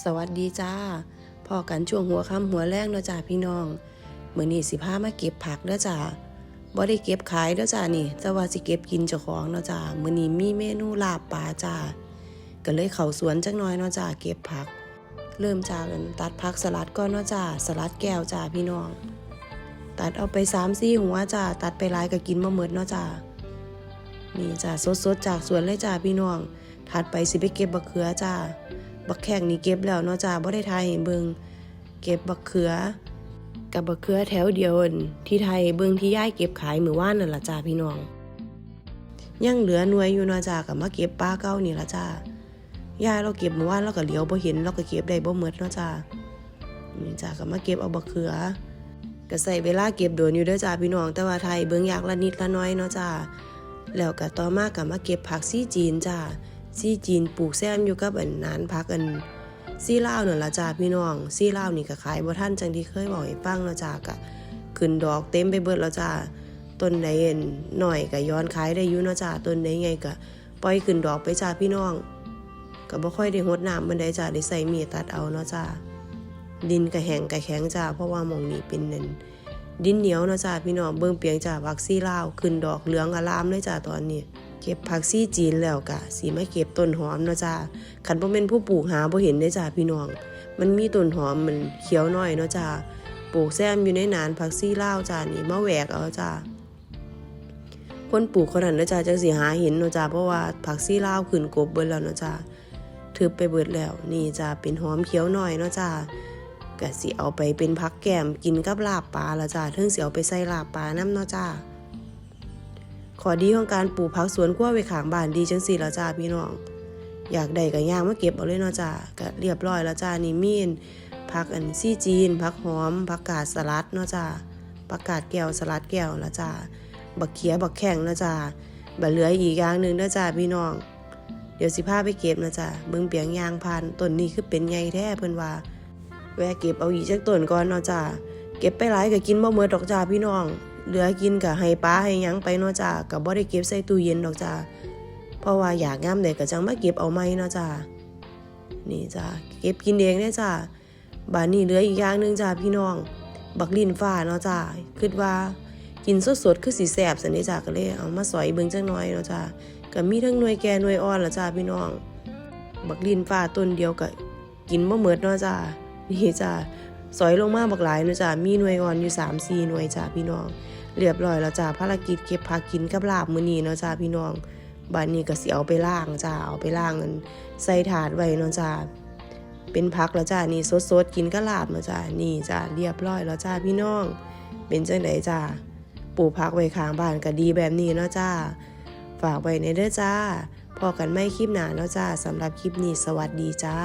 สวัสดีจ้าพอกันช่วงหัวค่ำหัวแรงเนาะจ้าพี่น้องมื้อนี้สิพามาเก็บผักเด้อจ้าบ่ได้เก็บขายเด้อจ้านี่ แต่ว่าสิเก็บกินเจ้าของเนาะจ้ามื้อนี้มีเมนูลาบปลาจ้าก็เลยเข้าสวนจักหน่อยเนาะจ้าเก็บผัก เริ่มจากอันตัดผักสลัดก่อนเนาะจ้าสลัดแก้วจ้าพี่น้อง ตัดเอาไป3-4หัวจ้าตัดไปหลายก็กินบ่หมดเนาะจ้านี่จ้าสดๆจากสวนเลยจ้าพี่น้องถัดไปสิไปเก็บบักเขือจ้า บักแข้งนี่เก็บแล้วเนาะจ้าบ่ได้ทายให้เบิงเก็บบักเขือ กับบักเขือแถวเดียวนที่ไทยเบิงที่ย่ายเก็บขายมือวานนั่นล่ะจ้าพี่น้องยังเหลือหน่วยอยู่เนาะจ้าก็มาเก็บปลาเก้านี่ล่ะจ้าย่ายเราเก็บมือวานเราก็เหลียวบ่เห็นเราก็เก็บได้บ่หมดเนาะจ้านี่จ้าก็มาเก็บเอาบักเขือก็ใส่เวลาเก็บโดนอยู่เด้อจ้าพี่น้องแต่ว่าไทยเบิงอยากละนิดละน้อยเนาะจ้าแล้วก็ต่อมาก็มาเก็บผักซี่จีนจ้า ซี่จีนปลูกแซมอยู่กับอันนานพักอันซี่ลาวนั่นละจ้าพี่น้องซี่ลานี่ก็ขายบ่ทันจังที่เคยบอกให้ฟังล้วจ้าก็ขึ้นดอกเต็มไปเบิดแล้วจ้าต้นใดเอ็นหน่อยก็ย้อนขายได้อยู่นะจ้าต้นใดไงก็ปล่อยขึ้นดอกไปจ้าพี่น้องก็บ่ค่อยได้รดน้ำมันได้จ้าได้ใส่มีดตัดเอาเนาะจ้าดินก็แห้งก็แข็งจ้าเพราะว่าหมองนี้เป็นนั่นดินเหนียวเนาะจ้าพี่น้องเบิ่งเปียงจ้าผักซี่ลาวขึ้นดอกเหลืองอลามเลยจ้าตอนนี้ เก็บผักซี่จีนแล้วกะสีมาเก็บต้นหอมเนาะจ้าขันบ่เป็นผู้ปลูกหาบ่เห็นได้จ้าพี่น้อง มันมีต้นหอมมันเขียวน้อยเนาะจ้าปลูกแซมอยู่ในนานผักซี่ลาจ้านี่มาแหวกเอาจ้าคนปลูกคนนั้นเนาะจ้าจังสิหาเห็นเนาะจ้าเพราะว่าผักซี่ลาขึ้นกบเบิดแล้วเนาะจ้าทึบไปเบิดแล้วนี่จ้าเป็นหอมเขียวน้อยเนาะจ้าก็สิเอาไปเป็นผักแกมกินกับลาบปลาละจ้าถึงสิเอาไปใส่ลาบปลานํเนาะจ้า ขอดีของการปลูกผักสวนครัวไว้ขางบ้านดีจังสี่แล้วจ้าพี่น้อง อยากได้ก็ย่างมาเก็บเอาเลยเนาะจ้าก็เรียบร้อยแล้วจ้านี่มีนผักอันซี่จีนผักหอมผักกาดสลัดเนาะจ้าผักกาดแก้วสลัดแก้วแล้วจ้าบักเขียบักแข้งเนาะจ้าบัเหลืออีกอย่างหนึ่งเนาะจ้าพี่น้อง เดี๋ยวสิพาไปเก็บนะจ้าเบิ่งเปียงยางพันต้นนี้คือเป็นไงแท้เพิ่นว่า แวะเก็บเอาอีกจักต้นก่อนเนาะจ้าเก็บไปหลายก็กินบ่หมดดอกจ้าพี่น้อง เหลือกินกับให้ปลาให้ยังไปเนาะจ้ากับบ่ได้เก็บใส่ตู้เย็นดอกจ้าเพราะว่าอยากงามใดก็จังมาเก็บเอาใหม่เนาะจ้านี่จ้าเก็บกินเองได้จ้าบานนี้เหลืออีกอย่างหนึงจ้าพี่น้อง บักลินฟ้าเนาะจ้าคิดว่ากินสดๆคือสิแซบสันนี้จ้าก็เลยเอามาสอยเบิ่งจักหน่อยเนาะจ้าก็มีทั้งหน่วยแก่หน่วยอ่อนละจ้าพี่น้อง บักลินฟ้าต้นเดียวก็กินบ่หมดเนาะจ้านี่จ้า สอยลงมาบักหลายนะจ้ามีหน่วยอ่อนอยู่3-4หน่วยจ้าพี่น้อง เรียบร้อยแล้วจ้าภารกิจเก็บผักกินกับลาบมื้อนี้เนาะจ้าพี่น้องบัดนี้ก็สิเอาไปล้างจ้าเอาไปล้างกันใส่ถาดไว้เนาะจ้าเป็นผักแล้วจ้านี่สดๆกินกับลาบเนาะจ้านี่จ้าเรียบร้อยแล้วจ้าพี่น้อง เป็นจังไดจ้าปลูกผักไว้ข้างบ้านก็ดีแบบนี้เนาะจ้าฝากไว้ในเด้อจ้าพอกันไม่คลิปหนาเนาะจ้าสำหรับคลิปนี้สวัสดีจ้า